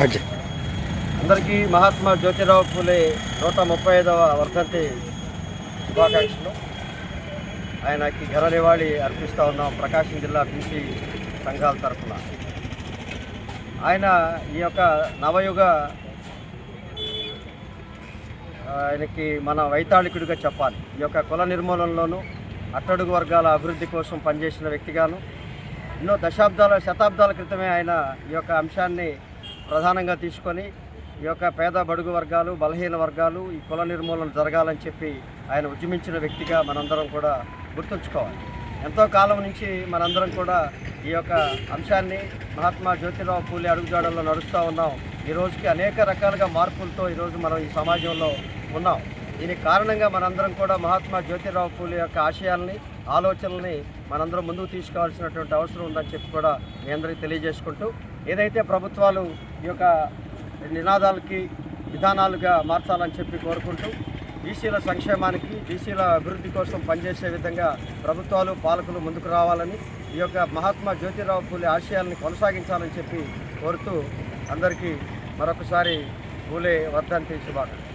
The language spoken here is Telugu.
అందరికీ మహాత్మా జ్యోతిరావు పూలే నూట ముప్పై ఐదవ వర్ధంతి శుభాకాంక్షలు. ఆయనకి ఘన నివాళి అర్పిస్తూ ఉన్నాం ప్రకాశం జిల్లా బీసీ సంఘాల తరఫున. ఆయన ఈ యొక్క నవయుగ ఆయనకి మన వైతాళికుడిగా చెప్పాలి. ఈ యొక్క కుల నిర్మూలనలోనూ అట్టడుగు వర్గాల అభివృద్ధి కోసం పనిచేసిన వ్యక్తిగాను ఎన్నో దశాబ్దాల శతాబ్దాల క్రితమే ఆయన ఈ యొక్క అంశాన్ని ప్రధానంగా తీసుకొని ఈ యొక్క పేద బడుగు వర్గాలు బలహీన వర్గాలు ఈ కుల నిర్మూలన జరగాలని చెప్పి ఆయన ఉద్యమించిన వ్యక్తిగా మనందరం కూడా గుర్తుంచుకోవాలి. ఎంతో కాలం నుంచి మనందరం కూడా ఈ యొక్క అంశాన్ని మహాత్మా జ్యోతిరావు పూలే అడుగుజాడల్లో నడుస్తూ ఉన్నాం. ఈ రోజుకి అనేక రకాలుగా మార్పులతో ఈరోజు మనం ఈ సమాజంలో ఉన్నాం. దీనికి కారణంగా మనందరం కూడా మహాత్మా జ్యోతిరావు పూలే యొక్క ఆశయాల్ని ఆలోచనల్ని మనందరం ముందుకు తీసుకోవాల్సినటువంటి అవసరం ఉందని చెప్పి కూడా మీ అందరికీ తెలియజేసుకుంటూ ఏదైతే ప్రభుత్వాలు ఈ యొక్క నినాదాలకి విధానాలుగా మార్చాలని చెప్పి కోరుకుంటూ బీసీల సంక్షేమానికి బీసీల అభివృద్ధి కోసం పనిచేసే విధంగా ప్రభుత్వాలు పాలకులు ముందుకు రావాలని ఈ యొక్క మహాత్మా జ్యోతిరావు పూలే ఆశయాల్ని కొనసాగించాలని చెప్పి కోరుతూ అందరికీ మరొకసారి పూలే వర్ధంతి శుభాకాంక్షలు.